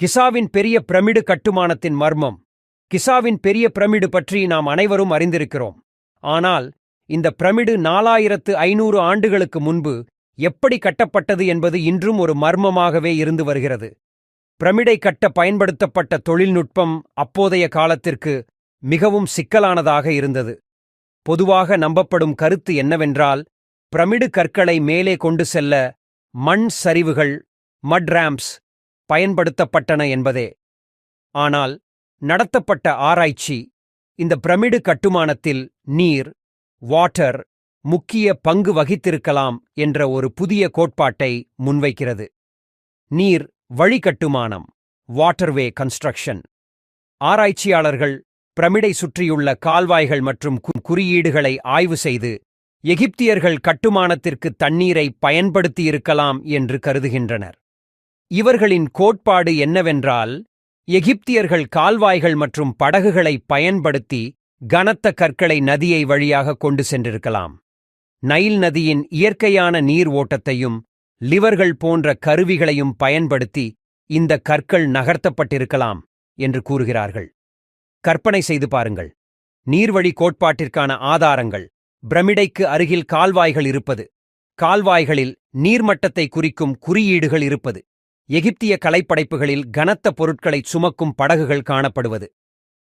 கிசாவின் பெரிய பிரமிடு கட்டுமானத்தின் மர்மம். கிசாவின் பெரிய பிரமிடு பற்றி நாம் அனைவரும் அறிந்திருக்கிறோம். ஆனால் இந்த பிரமிடு நாலாயிரத்து ஐநூறு ஆண்டுகளுக்கு முன்பு எப்படி கட்டப்பட்டது என்பது இன்றும் ஒரு மர்மமாகவே இருந்து வருகிறது. பிரமிடை கட்ட பயன்படுத்தப்பட்ட தொழில்நுட்பம் அப்போதைய காலத்திற்கு மிகவும் சிக்கலானதாக இருந்தது. பொதுவாக நம்பப்படும் கருத்து என்னவென்றால் பிரமிடு கற்களை மேலே கொண்டு செல்ல மண் சரிவுகள் மட்ராம்ப்ஸ் பயன்படுத்தப்பட்டன என்பதே. ஆனால் நடத்தப்பட்ட ஆராய்ச்சி இந்த பிரமிடு கட்டுமானத்தில் நீர் வாட்டர் முக்கிய பங்கு வகித்திருக்கலாம் என்ற ஒரு புதிய கோட்பாட்டை முன்வைக்கிறது. நீர் வழிகட்டுமானம் வாட்டர்வே கன்ஸ்ட்ரக்ஷன். ஆராய்ச்சியாளர்கள் பிரமிடை சுற்றியுள்ள கால்வாய்கள் மற்றும் குறியீடுகளை ஆய்வு செய்து எகிப்தியர்கள் கட்டுமானத்திற்கு தண்ணீரை பயன்படுத்தியிருக்கலாம் என்று கருதுகின்றனர். இவர்களின் கோட்பாடு என்னவென்றால் எகிப்தியர்கள் கால்வாய்கள் மற்றும் படகுகளை பயன்படுத்தி கனத்த கற்களை நதியை வழியாக கொண்டு சென்றிருக்கலாம். நைல் நதியின் இயற்கையான நீர் ஓட்டத்தையும் லிவர்கள் போன்ற கருவிகளையும் பயன்படுத்தி இந்த கற்கள் நகர்த்தப்பட்டிருக்கலாம் என்று கூறுகிறார்கள். கற்பனை செய்து பாருங்கள். நீர்வழி கோட்பாட்டிற்கான ஆதாரங்கள். பிரமிடைக்கு அருகில் கால்வாய்கள் இருப்பது. கால்வாய்களில் நீர்மட்டத்தை குறிக்கும் குறியீடுகள் இருப்பது. எகிப்திய கலைப்படைப்புகளில் கனத்த பொருட்களை சுமக்கும் படகுகள் காணப்படுவது.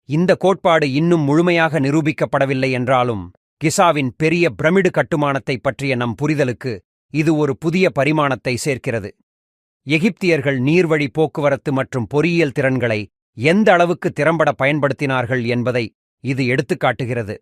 இந்த கோட்பாடு இன்னும் முழுமையாக நிரூபிக்கப்படவில்லை என்றாலும் கிசாவின் பெரிய பிரமிடு கட்டுமானத்தைப் பற்றிய நம் புரிதலுக்கு இது ஒரு புதிய பரிமாணத்தை சேர்க்கிறது. எகிப்தியர்கள் நீர்வழி போக்குவரத்து மற்றும் பொறியியல் திறன்களை எந்த அளவுக்கு திறம்பட பயன்படுத்தினார்கள் என்பதை இது எடுத்துக்காட்டுகிறது.